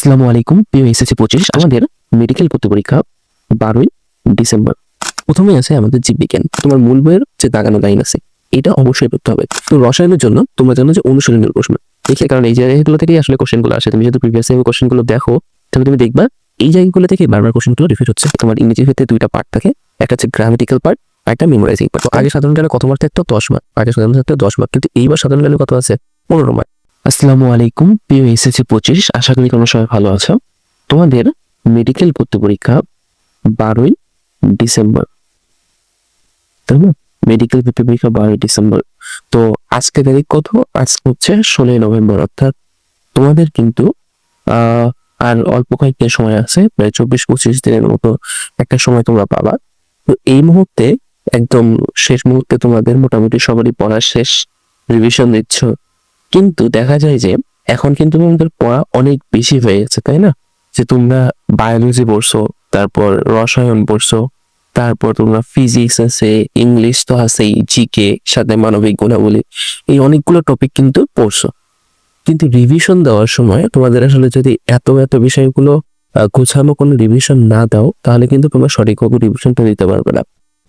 আসসালামু আলাইকুম। প্রিয় এসএসসি পঁচিশ, আমাদের মেডিকেল ভর্তি পরীক্ষা বারোই ডিসেম্বর। প্রথমে আছে আমাদের জীববিজ্ঞান তোমার মূল বইয়ের যে দাগানো লাইন আছে, এটা অবশ্যই পড়তে হবে। তো রসায়নের জন্য তোমরা জানো যে অনুশীলনের প্রশ্ন। দেখে কারণ এই জায়গাগুলো থেকেই আসলে কোশ্চেনগুলো আসে। তুমি যদি প্রিভিয়াস টাইম কোশ্চেনগুলো দেখো, তাহলে তুমি দেখবা, এই জায়গাগুলো থেকে বারবার কোশ্চেনগুলো রিপিট হচ্ছে। তোমার ইংরেজির ক্ষেত্রে দুইটা পার্ট থাকে। একটা হচ্ছে গ্রামেটিক্যাল পার্ট আর একটা মেমোরাইজিং পার্ট আগে সাধারণ জ্ঞানে কত মার্ক থাকতো? দশ মার্ক আগে সাধারণ থাকতো দশ মার্ক কিন্তু এইবার সাধারণ জ্ঞানে কত আছে? পনেরো মার্ক আসসালামু আলাইকুম, প্রিয় এসএসসি পঁচিশ, আশা করি তোমরা সবাই ভালো আছো। তোমাদের মেডিকেল ভর্তি পরীক্ষা বারোই ডিসেম্বর। তাই না? মেডিকেল ভর্তি পরীক্ষা বারোই ডিসেম্বর। তো আজকে তারিখ কত? আজকে হচ্ছে ষোলোই নভেম্বর, অর্থাৎ তোমাদের কিন্তু আর অল্প কয়েকটা সময় আছে, প্রায় চব্বিশ পঁচিশ দিনের মতো একটা সময় তোমরা পাবা। তো এই মুহূর্তে, একদম শেষ মুহূর্তে তোমাদের মোটামুটি সবারই পড়া শেষ রিভিশন দিচ্ছ কিন্তু দেখা যায় যে এখন কিন্তু তোমাদের পড়া অনেক বেশি হয়ে গেছে, তাই না? যে তোমরা বায়োলজি পড়ছো, তারপর রসায়ন পড়ছো, তারপর তোমরা ফিজিক্স আছে ইংলিশ তো আছেই জিকে সাথে মানবিক গুণাবলী, এই অনেকগুলো টপিক কিন্তু পড়ছো। কিন্তু রিভিশন দেওয়ার সময় তোমাদের আসলে যদি এত এত বিষয়গুলো গোছানো কোনো রিভিশন না দাও, তাহলে কিন্তু তোমরা সঠিকভাবে রিভিশনটা দিতে পারবে না।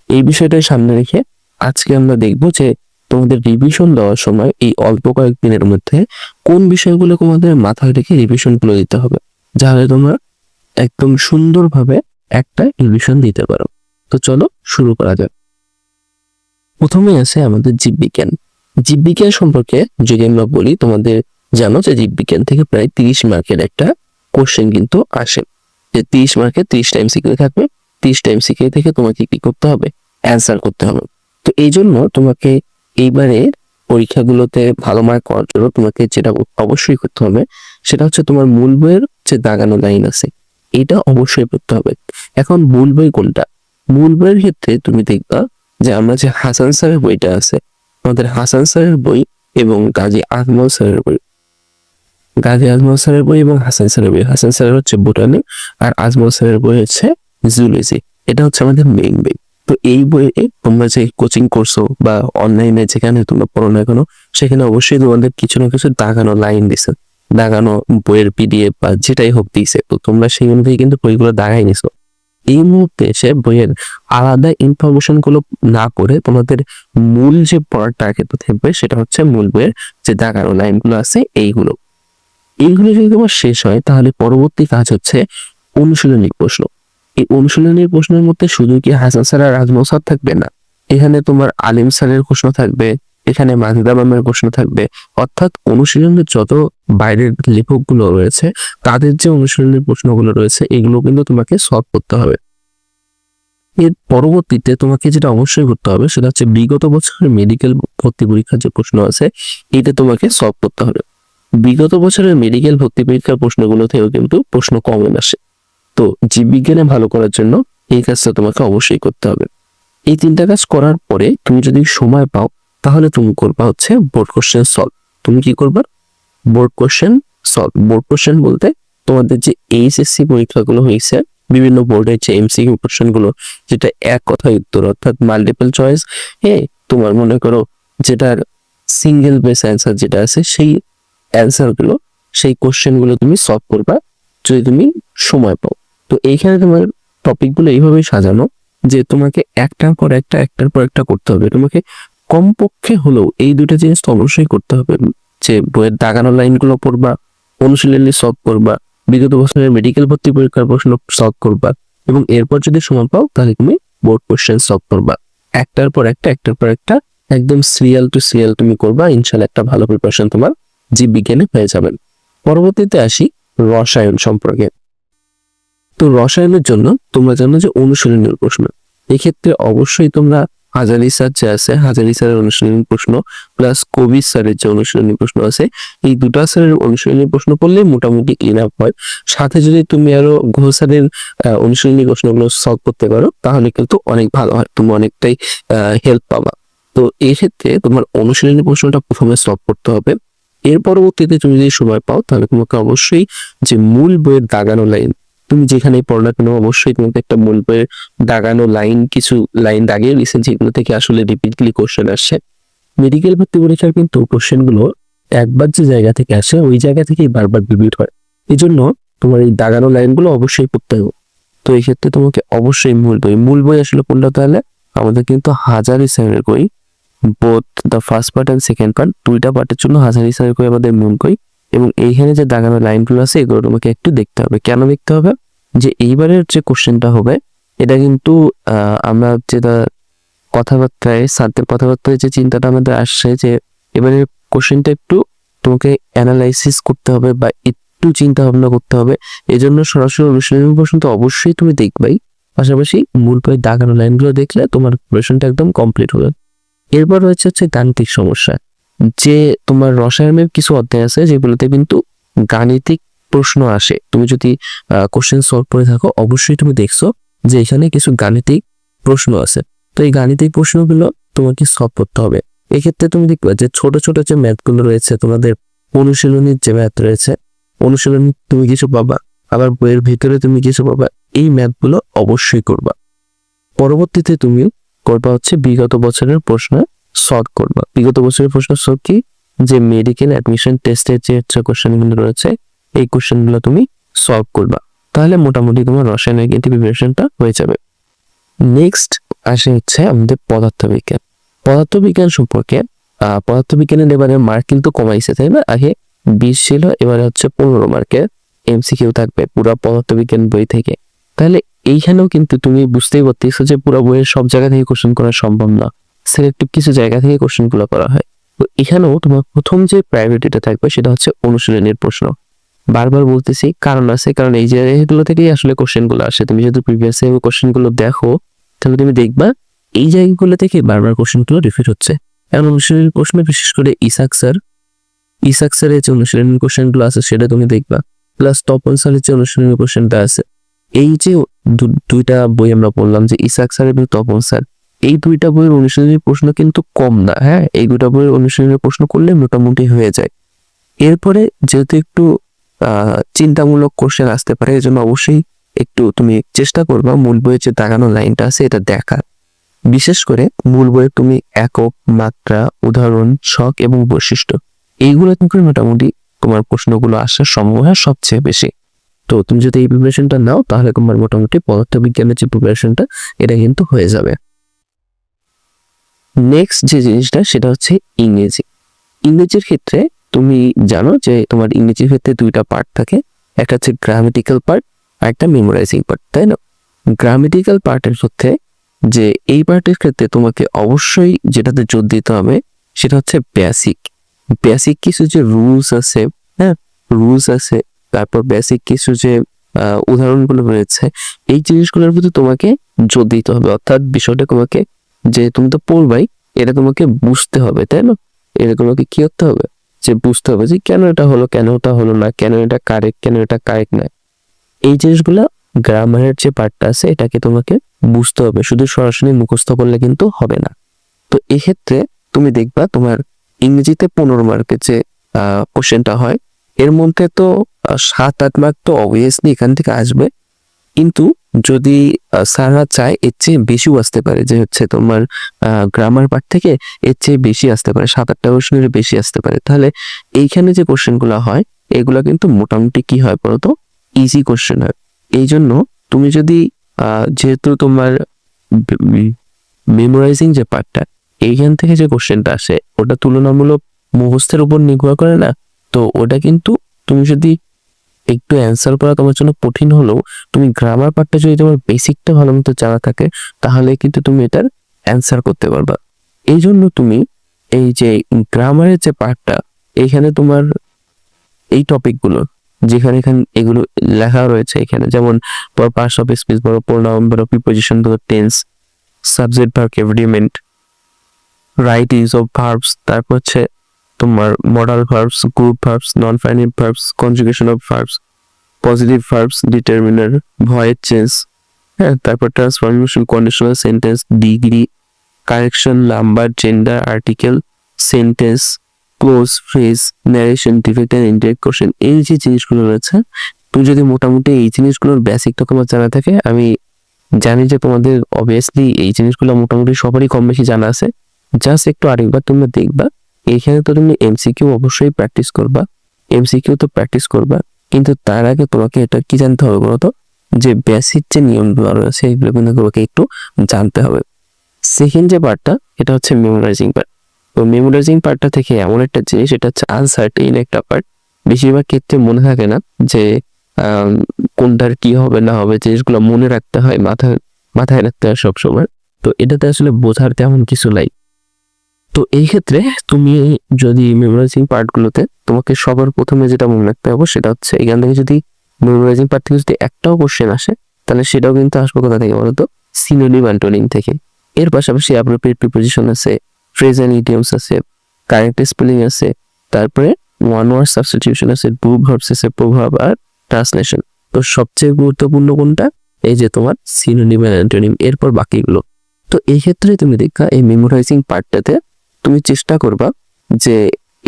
এই বিষয়টাই সামনে রেখে আজকে আমরা দেখব যে তোমাদের রিভিশন দেওয়ার সময় এই অল্প কয়েকদিনের মধ্যে কোন বিষয়গুলো তোমাদের মাথায় রেখে রিভিশনগুলো দিতে হবে? যাহলে তোমরা একদম সুন্দরভাবে একটা রিভিশন দিতে পারো। তো চলো শুরু করা যাক। প্রথমে আছে আমাদের জীববিজ্ঞান। জীববিজ্ঞান সম্পর্কে যদি আমরা বলি, তোমাদের জানো যে জীববিজ্ঞান থেকে প্রায় তিরিশ মার্কের একটা কোশ্চেন কিন্তু আসে। যে তিরিশ মার্কে তিরিশ টাইম সিকিউ থাকবে, তিরিশ টাইম সিকিউ থেকে তোমাকে কি করতে হবে? অ্যান্সার করতে হবে। তো এই জন্য তোমাকে এইবারে পরীক্ষাগুলোতে ভালো মার্ক করার জন্য তোমাকে যেটা অবশ্যই করতে হবে, সেটা হচ্ছে তোমার মূল বইয়ের যে দাগানো লাইন আছে, এটা অবশ্যই পড়তে হবে। এখন মূল বই কোনটা? মূল বইয়ের ক্ষেত্রে তুমি দেখবা যে আমরা যে হাসান স্যারের বইটা আছে, আমাদের হাসান স্যারের বই এবং গাজী আজমল স্যারের বই। গাজী আজমল স্যারের বই এবং হাসান স্যারের বই। হাসান স্যারের হচ্ছে বোটানি আর আজমল স্যারের বই হচ্ছে জুলজি। এটা হচ্ছে আমাদের মেইন বই। তো এই বইয়ে তোমরা যে কোচিং করছ বা অনলাইনে যেখানে তোমরা পড়ো না কেন সেখানে অবশ্যই তোমাদের কিছু না কিছু দাগানো লাইন দিছে। দাগানো বইয়ের পিডিএফ বা যেটাই হোক দিছে। তো তোমরা সেই অনুযায়ী কিন্তু বইগুলো দাগাই নিছো। এই মুহূর্তে এসে বইয়ের আলাদা ইনফরমেশনগুলো না করে তোমাদের মূল যে পড়ার টার্গেট থাকবে, সেটা হচ্ছে মূল বইয়ের যে দাগানো লাইনগুলো আছে, এইগুলো। এইগুলো যদি তোমার শেষ হয়, তাহলে পরবর্তী কাজ হচ্ছে অনুশীলনী প্রশ্ন। এই অনুশীলনের প্রশ্নের মধ্যে শুধু কি হাসান স্যার আর আজমল স্যার থাকবে না? এখানে তোমার আলিম স্যারের প্রশ্ন থাকবে, এখানে মাজিদা ম্যামের প্রশ্ন থাকবে। অর্থাৎ অনুশীলনের যত বাইরের লেখকগুলো রয়েছে, তাদের যে অনুশীলনের প্রশ্নগুলো রয়েছে, এগুলো কিন্তু তোমাকে সলভ করতে হবে। এর পরবর্তীতে তোমাকে যেটা অবশ্যই করতে হবে, সেটা হচ্ছে বিগত বছরের মেডিকেল ভর্তি পরীক্ষার যে প্রশ্ন আছে, এটা তোমাকে সলভ করতে হবে। বিগত বছরের মেডিকেল ভর্তি পরীক্ষার প্রশ্নগুলো থেকেও কিন্তু প্রশ্ন কমন আসে। তো জীববিজ্ঞানে ভালো করার জন্য এই কাজটা তোমাকে অবশ্যই করতে হবে। এই তিনটা কাজ করার পরে তুমি যদি সময় পাও, তাহলে তুমি করবা হচ্ছে বোর্ড কোশ্চেন সলভ তুমি কি করবা? Board question solve board question বলতে তোমাদের যে এইচএসসি পরীক্ষাগুলো হয়েছে, বিভিন্ন বোর্ডের যে এমসিকিউ কোশ্চেনগুলো যেটা এক কথায় উত্তর, অর্থাৎ মাল্টিপল চয়েস হ্যাঁ তোমার মনে করো যেটার সিঙ্গেল বেস অ্যান্সার যেটা আছে, সেই অ্যান্সারগুলো, সেই কোশ্চেনগুলো তুমি সলভ করবা, যদি তুমি সময় পাও। তো এইখানে তোমার টপিকগুলো এইভাবেই সাজানো যে তোমাকে একটার পর একটা, একটার পর একটা করতে হবে। তোমাকে কমপক্ষে হলেও এই দুটো জিনিস তো অবশ্যই করতে হবে। যে বইয়ের দাগানো লাইনগুলো পড়বা, অনুশীলনী সলভ করবা, বিগত বছরের মেডিকেল ভর্তি পরীক্ষার প্রশ্ন সলভ করবা এবং এরপর যদি সময় পাও তাহলে তুমি বোর্ড কোশ্চেন সলভ করবা। একটার পর একটা, একটার পর একটা, একদম সিরিয়াল টু সিরিয়াল তুমি করবা ইনশাল্লাহ একটা ভালো প্রিপারেশন তোমার জীববিজ্ঞানে হয়ে যাবেন পরবর্তীতে আসি রসায়ন সম্পর্কে। তো রসায়নের জন্য তোমরা জানো যে অনুশীলনের প্রশ্ন। এক্ষেত্রে অবশ্যই তোমরা হাজারি স্যার যে আছে, হাজারি স্যারের অনুশীলনী প্রশ্ন প্লাস কবি স্যারের যে অনুশীলনী প্রশ্ন আছে, এই দুটা স্যারের অনুশীলনী প্রশ্ন পড়লেই মোটামুটি ক্লিন আপ হয়। সাথে যদি তুমি আরও ঘোষ স্যারের অনুশীলনী প্রশ্নগুলো সলভ করতে পারো, তাহলে কিন্তু অনেক ভালো হয়। তুমি অনেকটাই হেল্প পাবা। তো এই ক্ষেত্রে তোমার অনুশীলনী প্রশ্নটা প্রথমে সলভ করতে হবে। এর পরবর্তীতে তুমি যদি সময় পাও, তাহলে তোমাকে অবশ্যই যে মূল বইয়ের দাগানো লাইন তুমি যেখানেই পড়ো না কেন, অবশ্যই তোমাকে একটা মূল বইয়ের দাগানো লাইন কিছু লাইন দাগিয়ে দিয়েছে যেগুলো থেকে আসলে রিপিটলি কোশ্চেন আসছে মেডিকেল ভর্তি পরীক্ষার কিন্তু কোশ্চেনগুলো একবার যে জায়গা থেকে আসে, ওই জায়গা থেকেই বারবার রিপিট হয়। এই জন্য তোমার এই দাগানো লাইনগুলো অবশ্যই পড়তে হবে। তো এই ক্ষেত্রে তোমাকে অবশ্যই মূল বই মূল বই আসলে কোনটা তাহলে? আমাদের কিন্তু হাজারি স্যারের বই both the first part and second part দুইটা পার্টের জন্য হাজারি স্যারের বই আমাদের মূল বই। এবং এইখানে যে দাগানো লাইনগুলো আছে, এগুলো তোমাকে একটু দেখতে হবে। কেন দেখতে হবে? যে এইবারের যে কোশ্চেনটা হবে, এটা কিন্তু আমরা যেটা কথাবার্তায় স্যারদের কথাবার্তায় যে চিন্তাটা আমাদের আসছে যে এবারে কোশ্চেনটা একটু তোমাকে অ্যানালাইসিস করতে হবে বা একটু চিন্তা ভাবনা করতে হবে। এই জন্য সরাসরি অনুশীলনী প্রশ্ন তো অবশ্যই তুমি দেখবাই। পাশাপাশি মূল বই দাগানো লাইনগুলো দেখলে তোমার প্রিপারেশনটা একদম কমপ্লিট হবে। এরপর রয়েছে হচ্ছে গাণিতিক সমস্যা। যে তোমার রসায়নের কিছু অধ্যায় আছে যেগুলোতে কিন্তু গাণিতিক প্রশ্ন আসে। তুমি যদি কোশ্চেন সলভ করে থাকো, অবশ্যই তুমি দেখছ যে এখানে কিছু গাণিতিক প্রশ্ন আছে। তো এই গাণিতিক প্রশ্নগুলো তোমাকে সলভ করতে হবে। এক্ষেত্রে তুমি দেখবে যে ছোট ছোট যে ম্যাথগুলো রয়েছে, তোমাদের অনুশীলনীর যে ম্যাথ রয়েছে, অনুশীলনী তুমি কিছু পাবা, আবার বইয়ের ভিতরে তুমি কিছু পাবা, এই ম্যাথগুলো অবশ্যই করবা। পরবর্তীতে তুমি করবা হচ্ছে বিগত বছরের প্রশ্ন সলভ করবা। বিগত বছরের প্রশ্ন সলভ কি? যে মেডিকেল অ্যাডমিশন টেস্টের যে হচ্ছে কোশ্চেনগুলো রয়েছে, এই কোশ্চেনগুলো তুমি সলভ করবা। তাহলে মোটামুটি তোমার রসায়নের কিন্তু প্রিপারেশনটা হয়ে যাবে। নেক্সট আসে হচ্ছে আমাদের পদার্থবিজ্ঞান। পদার্থবিজ্ঞান সম্পর্কে পদার্থবিজ্ঞানের এবারে মার্ক কিন্তু কমাইছে, তাই না? আগে বিশ ছিল, এবারে হচ্ছে পনেরো মার্কের এমসিকিউ থাকবে, পুরো পদার্থবিজ্ঞান বই থেকে। তাহলে এইখানেও কিন্তু তুমি বুঝতেই পারতেছো যে পুরো বইয়ের সব জায়গা থেকে কোশ্চেন করা সম্ভব না। সিলেক্টিভ কিছু জায়গা থেকে কোশ্চেনগুলো করা হয়। তো এখানেও তোমার প্রথম যে প্রায়োরিটিটা থাকবে সেটা হচ্ছে অনুশীলনের প্রশ্ন। বারবার বলতেছি, কারণ আছে, কারণ এই জায়গাগুলো থেকেই আসলে কোশ্চেনগুলো আসে। তুমি যদি প্রিভিয়াস কোশ্চেনগুলো দেখো, তাহলে তুমি দেখবা, এই জায়গাগুলো থেকে বারবার কোশ্চেনগুলো রিপিট হচ্ছে। এখন অনুশীলনের প্রশ্ন, বিশেষ করে ইসাক স্যার, ইসাক স্যারের যে অনুশীলনের কোশ্চেনগুলো আছে সেটা তুমি দেখবা। প্লাস তপন স্যারের যে অনুশীলনের কোশ্চেনটা আছে, এই যে দুইটা বই আমরা বললাম যে ইসাক স্যার এবং তপন স্যার এই দুইটা বইয়ের অনুশীলনী প্রশ্ন কিন্তু কম না হ্যাঁ? এই দুইটা বইয়ের অনুশীলনী প্রশ্ন করলে মোটামুটি হয়ে যায়। এরপরে যেহেতু একটু চিন্তামূলক কোশ্চেন আসতে পারে এই জন্য অবশ্যই একটু তুমি চেষ্টা করবা মূল বইয়ের যে দাগানো লাইনটা আছে এটা দেখা বিশেষ করে মূল বইয়ে তুমি একক, মাত্রা, উদাহরণ, ছক এবং বৈশিষ্ট্য, এইগুলো থেকে মোটামুটি তোমার প্রশ্নগুলো আসার সম্ভাবনা সবচেয়ে বেশি। তো তুমি যদি এই প্রিপারেশনটা নাও, তাহলে তোমার মোটামুটি পদার্থবিজ্ঞানের যে প্রিপারেশনটা এটা কিন্তু হয়ে যাবে। নেক্সট যে জিনিসটা, সেটা হচ্ছে ইংরেজি। ইংরেজির ক্ষেত্রে তুমি জানো যে তোমার ইংরেজির ক্ষেত্রে দুইটা পার্ট থাকে। একটা হচ্ছে গ্রামেটিক্যাল পার্ট আর একটা মেমোরাইজিং পার্ট তাই না? গ্রামেটিক্যাল পার্টের ক্ষেত্রে যে এই পার্টের ক্ষেত্রে তোমাকে অবশ্যই যেটাতে জোর দিতে হবে, সেটা হচ্ছে বেসিক বেসিক কিছু যে রুলস আছে হ্যাঁ? রুলস আছে, তারপর বেসিক কিছু যে উদাহরণগুলো রয়েছে, এই জিনিসগুলোর প্রতি তোমাকে জোর দিতে হবে। অর্থাৎ বিষয়টা তোমাকে যে তুমি তো পড়বাই এটা তোমাকে বুঝতে হবে, তাই না? এটা তোমাকে কি করতে হবে? যে বুঝতে হবে যে কেন এটা হলো, কেন ওটা হলো না, কেন এটা কারেক্ট কেন এটা কারেক্ট না এই জিনিসগুলো গ্রামারের যে পার্টটা আছে, এটাকে তোমাকে বুঝতে হবে। শুধু সরাসরি মুখস্থ করলে কিন্তু হবে না। তো এক্ষেত্রে তুমি দেখবা তোমার ইংরেজিতে পনেরো মার্কের যে কোশ্চেনটা হয়, এর মধ্যে তো সাত, আট মার্ক তো অবভিয়াসলি এখান থেকে আসবে। কিন্তু যদি স্যাররা চায়, এর চেয়ে বেশিও আসতে পারে। যে হচ্ছে তোমার গ্রামার পার্ট থেকে এর চেয়ে বেশি আসতে পারে সাত আটটা কোশ্চেনের বেশি আসতে পারে। তাহলে এইখানে যে কোশ্চেনগুলো হয়, এগুলো কিন্তু মোটামুটি কি হয় বলতো? ইজি কোশ্চেন হয়। এই জন্য তুমি যদি যেহেতু তোমার মেমোরাইজিং যে পার্টটা এইখান থেকে যে কোশ্চেনটা আসে, ওটা তুলনামূলক মুখস্থের উপর নির্ভর করে না। তো ওটা কিন্তু তুমি যদি একটু অ্যান্সার করা তোমার জন্য কঠিন হলেও তুমি গ্রামার পার্টটা যদি তোমার বেসিকটা ভালো মতো জানা থাকে, তাহলে কিন্তু তুমি এটার অ্যান্সার করতে পারবা। এই জন্য তুমি এই যে গ্রামারের যে পার্টটা এইখানে তোমার এই টপিকগুলো যেখানে এখানে এগুলো লেখা রয়েছে এখানে, যেমন পার্স অফ স্পিচ বড় প্রোনাউন বড় প্রিপোজিশন বড় tense subject verb agreement right use of verbs তারপর হচ্ছে তোমার modal verbs group verbs non final verbs conjugation of verbs positive verbs determiner voice change হ্যাঁ তারপর transformation conditional sentence degree correction number gender article sentence clause phrase narration direct and indirect question এই যে জিনিসগুলো রয়েছে, তুমি যদি মোটামুটি এই জিনিসগুলোর বেসিকটা তোমার জানা থাকে, আমি জানি যে তোমাদের অবভিয়াসলি এই জিনিসগুলো মোটামুটি সবারই কম বেশি জানা আছে। জাস্ট একটু আরেকবার তোমরা দেখবা। এখানে তো তুমি এমসিকিউ অবশ্যই প্র্যাকটিস করবা। এমসিকিউ তো প্র্যাকটিস করবা, কিন্তু তার আগে তোমাকে এটা কি জানতে হবে বলতো? যে বেসিক যে নিয়মগুলো রয়েছে, এগুলো কিন্তু তোমাকে একটু জানতে হবে। সেকেন্ড যে পার্টটা এটা হচ্ছে মেমোরাইজিং পার্ট তো মেমোরাইজিং পার্টটা থেকে এমন একটা জিনিস, এটা হচ্ছে আনসার্টেইন একটা পার্ট বেশিরভাগ ক্ষেত্রে মনে থাকে না যে কোনটার কি হবে, না হবে, জিনিসগুলো মনে রাখতে হয়, মাথায় মাথায় রাখতে হয় সবসময়। তো এটাতে আসলে বোঝার তেমন কিছু নাই। তো এই ক্ষেত্রে তুমি যদি মেমোরাইজিং পার্টগুলোতে তোমাকে সবার প্রথমে যেটা মনে রাখতে হবে সেটা হচ্ছে এখান থেকে যদি মেমোরাইজিং পার্ট থেকে যদি একটাও কোশ্চেন আসে, তাহলে সেটাও কিন্তু আসবে কোথা থেকে বলতো? সিনোনিম অ্যান্টোনিম থেকে। এর পাশাপাশি অ্যাপ্রোপ্রিয়েট প্রিপোজিশন আছে ফ্রেজ অ্যান্ড ইডিয়মস আছে কারেক্ট স্পেলিং আছে, তারপরে ওয়ান ওয়ার্ড সাবস্টিটিউশন আছে টু ভার্বস আছে, প্রভাব আর ট্রান্সলেশন তো সবচেয়ে গুরুত্বপূর্ণ কোনটা? এই যে তোমার সিনোনিম অ্যান্টোনিম এরপর বাকিগুলো। তো এই ক্ষেত্রে তুমি দেখা এই মেমোরাইজিং পার্টটাতে তুমি চেষ্টা করবা যে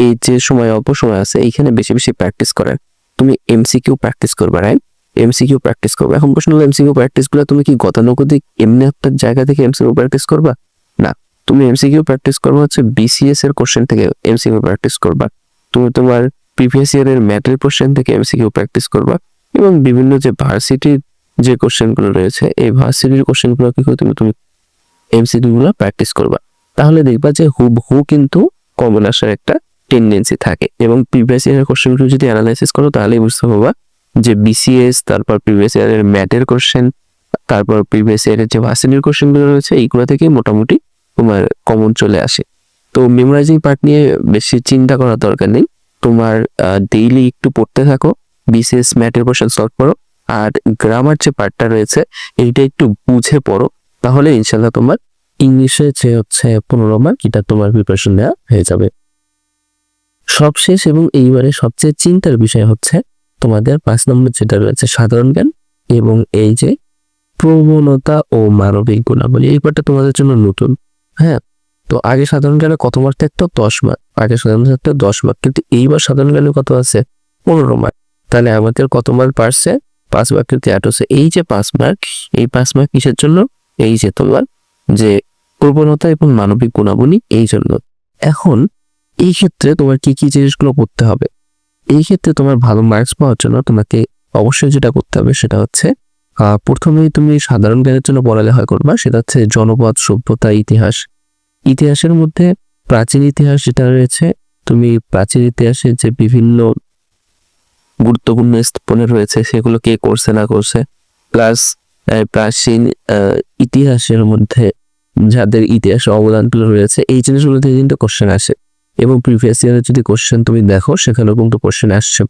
এই যে সময় অল্প সময় আছে, এইখানে বেশি বেশি প্র্যাকটিস করার তুমি এমসিকিউ প্র্যাকটিস করবা রাইট এমসিকিউ প্র্যাকটিস করবা। এখন প্রশ্ন হলো এমসিকিউ প্র্যাকটিসগুলো তুমি কি গতানুগতিক এমনি একটা জায়গা থেকে এমসিকিউ প্র্যাকটিস করবা? না। তুমি এমসিকিউ প্র্যাকটিস করবা হচ্ছে বিসিএস এর কোশ্চেন থেকে এমসিকিউ প্র্যাকটিস করবা। তুমি তোমার প্রিভিয়াস ইয়ারের ম্যাথের কোশ্চেন থেকে এমসিকিউ প্র্যাকটিস করবা এবং বিভিন্ন যে ভার্সিটির যে কোশ্চেনগুলো রয়েছে, এই ভার্সিটির কোশ্চেনগুলো কি করে তুমি তুমি এমসিকিউ গুলো প্র্যাকটিস করবা। তাহলে দেখবা যে হুবহু কিন্তু কমন আসার একটা টেন্ডেন্সি থাকে। এবং প্রিভিয়াস ইয়ারের কোশ্চেনগুলো যদি অ্যানালাইসিস করো, তাহলেই বুঝতে পারবা যে বিসিএস তারপর প্রিভিয়াস ইয়ারের ম্যাটের কোশ্চেন তারপর প্রিভিয়াস ইয়ারের যে ভার্সিটির কোশ্চেনগুলো রয়েছে, এইগুলো থেকে মোটামুটি তোমার কমন চলে আসে। তো মেমোরাইজিং পার্ট নিয়ে বেশি চিন্তা করার দরকার নেই। তোমার ডেইলি একটু পড়তে থাকো বিসিএস ম্যাটের কোশ্চেন সলভ করো, আর গ্রামার যে পার্টটা রয়েছে, এইটা একটু বুঝে পড়ো। তাহলে ইনশাল্লাহ তোমার ইংলিশে যে হচ্ছে পনেরো মার্ক এটা তোমার প্রিপারেশন নেওয়া হয়ে যাবে। সবশেষ এবং এইবারে সবচেয়ে চিন্তার বিষয় হচ্ছে তোমাদের পাঁচ নম্বর যেটা রয়েছে সাধারণ জ্ঞান এবং এই যে প্রবণতা ও মানবিক গুণাবলী, এই পার্টটা তোমাদের জন্য নতুন। হ্যাঁ তো আগে সাধারণ জ্ঞানে কত মার্ক থাকতো? দশ মার্ক আগে সাধারণ থাকতো দশ মার্ক কিন্তু এইবার সাধারণ জ্ঞানে কত আছে? পনেরো মার্ক তাহলে আমাদের কত মার্ক পারছে পাঁচ মার্ক কিন্তু অ্যাড হচ্ছে। এই যে পাঁচ মার্ক এই পাঁচ মার্ক কিসের জন্য? এই যে তোমার যে প্রবণতা এবং মানবিক গুণাবলী এই জন্য। এখন, এই ক্ষেত্রে তোমার কি কি জিনিসগুলো করতে হবে? এই ক্ষেত্রে তোমার ভালো মার্কস পাওয়ার জন্য তোমাকে অবশ্যই যেটা করতে হবে সেটা হচ্ছে প্রথমেই তুমি সাধারণ জ্ঞানের জন্য পড়ালেখা করবা, সেটা হচ্ছে জনপদ, সভ্যতা, ইতিহাস। ইতিহাসের মধ্যে প্রাচীন ইতিহাস যেটা রয়েছে, তুমি প্রাচীন ইতিহাসে যে বিভিন্ন গুরুত্বপূর্ণ স্থাপনে রয়েছে, সেগুলো কে করছে না করছে প্লাস প্রাচীন ইতিহাসের মধ্যে যাদের ইতিহাসে অবদানগুলো রয়েছে, এই জিনিসগুলো থেকে কিন্তু কোশ্চেন আসে। এবং প্রিভিয়াস ইয়ারের যদি কোশ্চেন তুমি দেখো, সেখানেও কিন্তু কোশ্চেন আসছে।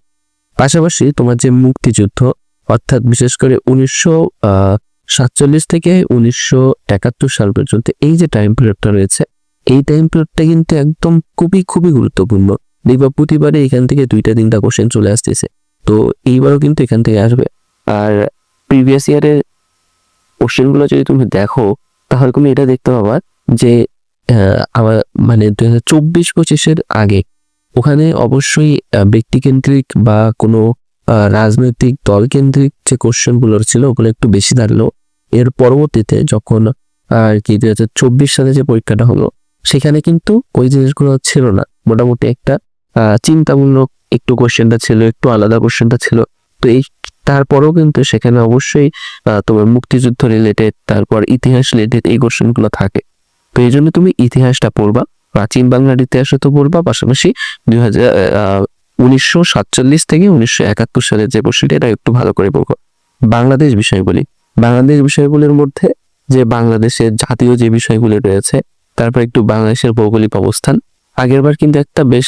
পাশাপাশি তোমার যে মুক্তিযুদ্ধ, অর্থাৎ বিশেষ করে উনিশশো সাতচল্লিশ থেকে উনিশশো একাত্তর সাল পর্যন্ত এই যে টাইম পিরিয়ডটা রয়েছে, এই টাইম পিরিয়ডটা কিন্তু একদম খুবই খুবই গুরুত্বপূর্ণ। দেখবা প্রতিবারে এখান থেকে দুইটা, তিনটা কোশ্চেন চলে আসতেছে। তো এইবারও কিন্তু এখান থেকে আসবে। আর প্রিভিয়াস ইয়ারের কোশ্চেনগুলো যদি তুমি দেখো তাহলে তুমি এটা দেখতে পাবা যে আমার মানে দুই হাজার চব্বিশ পঁচিশের আগে ওখানে অবশ্যই ব্যক্তিকেন্দ্রিক বা কোনো রাজনৈতিক দল কেন্দ্রিক যে কোশ্চেনগুলো ছিল ওগুলো একটু বেশি দাঁড়াল। এর পরবর্তীতে যখন, আর কি দুই হাজার চব্বিশ সালে যে পরীক্ষাটা হলো, সেখানে কিন্তু ওই জিনিসগুলো ছিল না। মোটামুটি একটা চিন্তামূলক একটু কোশ্চেনটা ছিল, একটু আলাদা কোশ্চেনটা ছিল। তো এই তারপরেও কিন্তু সেখানে অবশ্যই তোমার মুক্তিযুদ্ধ রিলেটেড তারপর ইতিহাস রিলেটেড এই কোশ্চেনগুলো থাকে। তো এই জন্য তুমি ইতিহাসটা পড়বা, প্রাচীন বাংলার ইতিহাসও তো পড়বা, পাশাপাশি দুই হাজার উনিশশো সাতচল্লিশ থেকে উনিশশো একাত্তর সালের যে কোশ্চেনটা এটা একটু ভালো করে পড়ব। বাংলাদেশ বিষয়গুলি, বাংলাদেশ বিষয়গুলির মধ্যে যে বাংলাদেশের জাতীয় যে বিষয়গুলি রয়েছে, তারপর একটু বাংলাদেশের ভৌগোলিক অবস্থান। আগেরবার কিন্তু একটা বেশ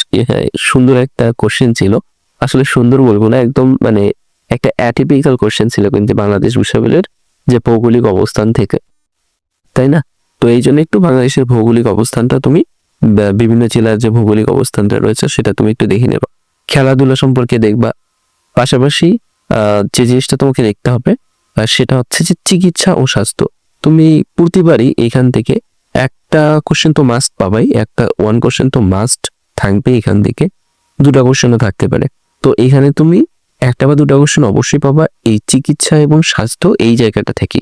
সুন্দর একটা কোশ্চেন ছিল। আসলে সুন্দর বলব না, একদম মানে একটা অ্যাটিপিক্যাল কোশ্চেন ছিল কিন্তু বাংলাদেশ বিষয়গুলির যে ভৌগোলিক অবস্থান থেকে, তাই না? তো এই জন্য একটু বাংলাদেশের ভৌগোলিক অবস্থানটা তুমি বিভিন্ন জেলার যে ভৌগোলিক অবস্থানটা রয়েছে সেটা তুমি একটু দেখে নেবা। খেলাধুলা সম্পর্কে দেখবা। পাশাপাশি যে জিনিসটা তোমাকে দেখতে হবে সেটা হচ্ছে যে চিকিৎসা ও স্বাস্থ্য। তুমি প্রতিবারই এখান থেকে একটা কোশ্চেন তো মাস্ট পাবাই, একটা ওয়ান কোশ্চেন তো মাস্ট থাকবে এখান থেকে, দুটা কোশ্চেনও থাকতে পারে। তো এখানে তুমি একটা বা দুটা কোশ্চেন অবশ্যই পাবা, এই চিকিৎসা এবং স্বাস্থ্য এই জায়গাটা থেকে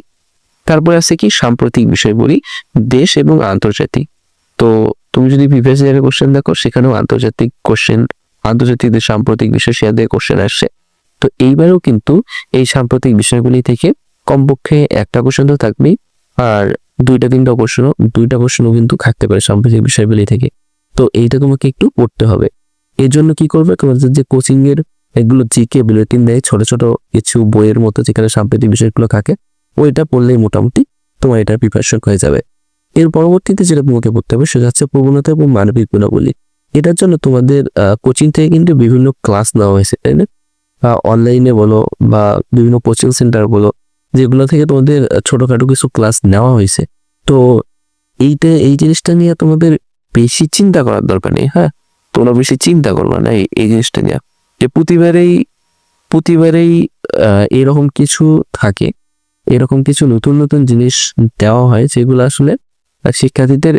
তারপরে আছে কি, সাম্প্রতিক বিষয় বলি, দেশ এবং আন্তর্জাতিক তো তুমি যদি প্রিভিয়াস ইয়ারের কোশ্চেন দেখো, সেখানেও আন্তর্জাতিক কোশ্চেন আন্তর্জাতিক সাম্প্রতিক বিষয় দিয়ে কোশ্চেন আসছে। তো এইবারেও কিন্তু এই সাম্প্রতিক বিষয়গুলি থেকে কমপক্ষে একটা কোশ্চেন তো থাকবেই, আর দুইটা তিনটা কোশ্চেনও দুইটা কোশ্চেনও কিন্তু থাকতে পারে সাম্প্রতিক বিষয়গুলি থেকে। তো এইটা তোমাকে একটু পড়তে হবে। এর জন্য কি করবে, তোমাদের যে কোচিং এর এগুলো জিকে, বুলেটিন দেয়, ছোট ছোট কিছু বইয়ের মতো যেখানে সাম্প্রতিক বিষয়গুলো থাকে, ওইটা পড়লেই মোটামুটি তোমার এটার প্রিপারেশন হয়ে যাবে। এর পরবর্তীতে যেটা তোমাকে পড়তে হবে, সেটা হচ্ছে প্রবণতা এবং মানবিক গুণাবলী। এটার জন্য তোমাদের কোচিং থেকে কিন্তু বিভিন্ন ক্লাস নেওয়া হয়েছে, তাই না? অনলাইনে বলো বা বিভিন্ন কোচিং সেন্টার বলো, যেগুলো থেকে তোমাদের ছোটখাটো কিছু ক্লাস নেওয়া হয়েছে। তো এইটা, এই জিনিসটা নিয়ে তোমাদের বেশি চিন্তা করার দরকার নেই হ্যাঁ? তোমরা বেশি চিন্তা করবে না এই জিনিসটা নিয়ে। যে প্রতিবারেই প্রতিবারেই এরকম কিছু থাকে, এরকম কিছু নতুন নতুন জিনিস দেওয়া হয় যেগুলো আসলে শিক্ষার্থীদের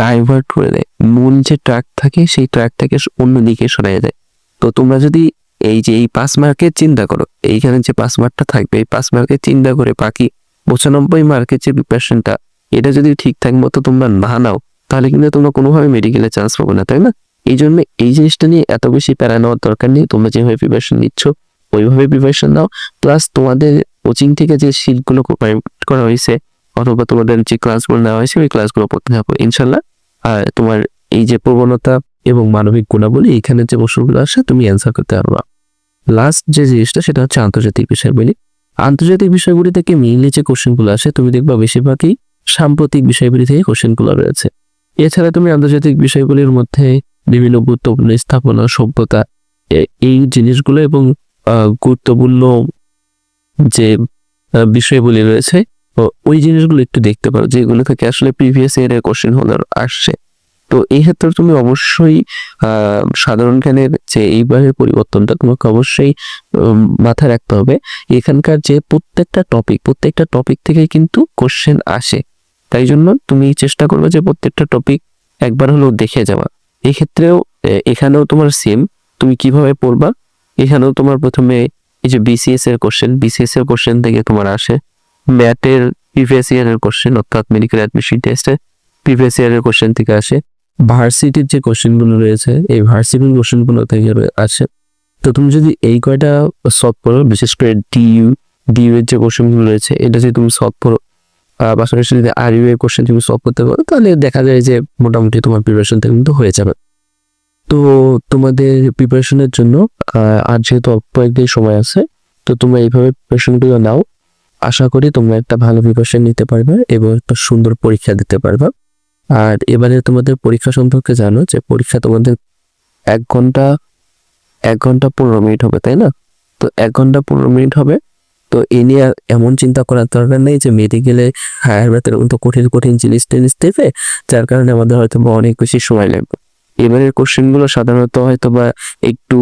ডাইভার্ট করে দেয়। মূল যে ট্র্যাক থাকে সেই ট্র্যাকটাকে অন্যদিকে সরাই দেয়। তো তোমরা যদি এই যে এই পাঁচ মার্কের চিন্তা করো, এইখানে যে পাঁচ মার্কটা থাকবে, এই পাঁচ মার্কের চিন্তা করে বাকি পঁচানব্বই মার্কের যে প্রিপারেশনটা এটা যদি ঠিকঠাক মতো তোমরা না নাও, তাহলে কিন্তু তোমরা কোনোভাবে মেডিকেলে চান্স পাবে না, তাই না? এই জন্য এই জিনিসটা নিয়ে এত বেশি প্যারা নেওয়ার দরকার নেই। তোমরা যেভাবে প্রিপারেশন নিচ্ছ, ওইভাবে প্রিপারেশন নাও। প্লাস তোমাদের কোচিং থেকে যে শিটগুলো করা হয়েছে, অথবা তোমাদের যে ক্লাসগুলো নেওয়া হয়েছে, ওই ক্লাসগুলো পড়তে থাকো ইনশাল্লাহ আর তোমার এই যে প্রবণতা এবং মানবিক গুণাবলী, এখানে যে প্রশ্নগুলো আসে, তুমি অ্যান্সার করতে পারবা। লাস্ট যে জিনিসটা, সেটা হচ্ছে আন্তর্জাতিক বিষয়গুলি। আন্তর্জাতিক বিষয়গুলি থেকে মেইনলি যে কোশ্চেনগুলো আসে, তুমি দেখবা বেশিরভাগই সাম্প্রতিক বিষয়গুলি থেকে কোশ্চেনগুলো রয়েছে। এছাড়া তুমি আন্তর্জাতিক বিষয়গুলির মধ্যে বিভিন্ন গুরুত্বপূর্ণ স্থাপনা সভ্যতা এই জিনিসগুলো এবং গুরুত্বপূর্ণ যে বিষয়গুলি রয়েছে ওই জিনিসগুলো একটু দেখতে পারো, যেগুলো থেকে আসলে প্রিভিয়াস ইয়ারের কোশ্চেন হলার আসছে। তো এই ক্ষেত্রে তুমি অবশ্যই সাধারণ জ্ঞানের যে, এইবারের পরিবর্তনটা তোমাকে অবশ্যই মাথায় রাখতে হবে। এখানকার যে, প্রত্যেকটা টপিক প্রত্যেকটা টপিক থেকে কিন্তু কোশ্চেন আসে। তাই জন্য তুমি চেষ্টা করবে যে, প্রত্যেকটা টপিক একবার হলেও দেখে যাওয়া এই ক্ষেত্রেও এ, এখানেও তোমার সেম তুমি কীভাবে পড়বা? এখানেও তোমার প্রথমে এই যে বিসিএস এর কোশ্চেন বিসিএস এর কোশ্চেন থেকে তোমার আসে ম্যাটের প্রিভিয়াস ইয়ারের কোশ্চেন অর্থাৎ মেডিকেল অ্যাডমিশন টেস্টে প্রিভিয়াস ইয়ারের কোশ্চেন থেকে আসে। ভার্সিটির যে কোশ্চেনগুলো রয়েছে এই ভার্সিটির কোশ্চেনগুলো থেকে আসে। তো তুমি যদি এই কয়টা সলভ করো বিশেষ করে ডিইউ ডিইউ এর যে কোশ্চেনগুলো রয়েছে এটা যদি তুমি সলভ করো পাশাপাশি যদি আর ইউ এর কোশ্চেন তুমি সলভ করতে পারো, তাহলে দেখা যায় যে মোটামুটি তোমার প্রিপারেশনটা কিন্তু হয়ে যাবে। তো তোমাদের প্রিপারেশনের জন্য আর যেহেতু অল্প একদিন সময় আছে, তো তোমরা এইভাবে প্রিপারেশনগুলো নাও। আশা করি তোমরা একটা ভালো প্রিপারেশন নিতে পারবে এবং একটা সুন্দর পরীক্ষা দিতে পারবে। আর এবারে তোমাদের পরীক্ষা সম্পর্কে জানো যে পরীক্ষা তোমাদের এক ঘণ্টা এক ঘণ্টা পনেরো মিনিট হবে, তাই না? তো এক ঘণ্টা পনেরো মিনিট হবে। তো এ নিয়ে এমন চিন্তা করার দরকার নেই যে মেডিকেলে হায়ার ব্যাথের মতো কঠিন কঠিন জিনিস টিনিস দেবে, যার কারণে আমাদের হয়তো বা অনেক বেশি সময় লাগবে। এবারের কোশ্চেনগুলো সাধারণত হয়তো বা একটু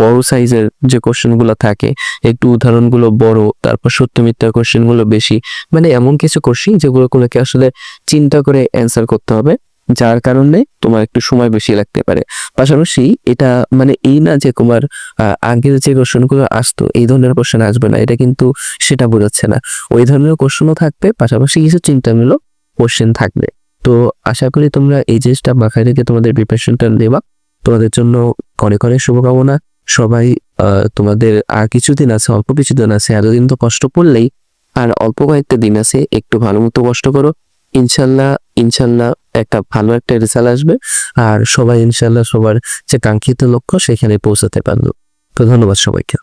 বড় সাইজের যে কোশ্চেনগুলো থাকে, একটু উদাহরণগুলো বড়, তারপর সত্য মিথ্যা কোশ্চেনগুলো বেশি মানে এমন কিছু কোশ্চেন যেগুলোকে আসলে চিন্তা করে অ্যান্সার করতে হবে। যার কারণে তোমার একটু সময় বেশি লাগতে পারে। পাশাপাশি এটা মানে এই না যে তোমার আগের যে কোশ্চেনগুলো আসতো, এই ধরনের কোশ্চেন আসবে না। এটা কিন্তু সেটা বোঝাচ্ছে না। ওই ধরনের কোশ্চেনও থাকবে, পাশাপাশি কিছু চিন্তামূলক কোশ্চেন থাকবে। তো আশা করি তোমরা এই জিনিসটা মাথায় রেখে তোমাদের প্রিপারেশনটা নেবা। তোমাদের জন্য অনেক অনেক শুভকামনা। সবাই তোমাদের আর কিছুদিন আছে, অল্প কিছুদিন আছে, এতদিন তো কষ্ট করলেই, আর অল্প কয়েকটা দিন আছে, একটু ভালো মতো কষ্ট করো। ইনশাল্লাহ ইনশাল্লাহ একটা ভালো একটা রেজাল্ট আসবে। আর সবাই ইনশাল্লাহ সবার যে কাঙ্ক্ষিত লক্ষ্য সেখানে পৌঁছাতে পারল। তো ধন্যবাদ সবাইকে।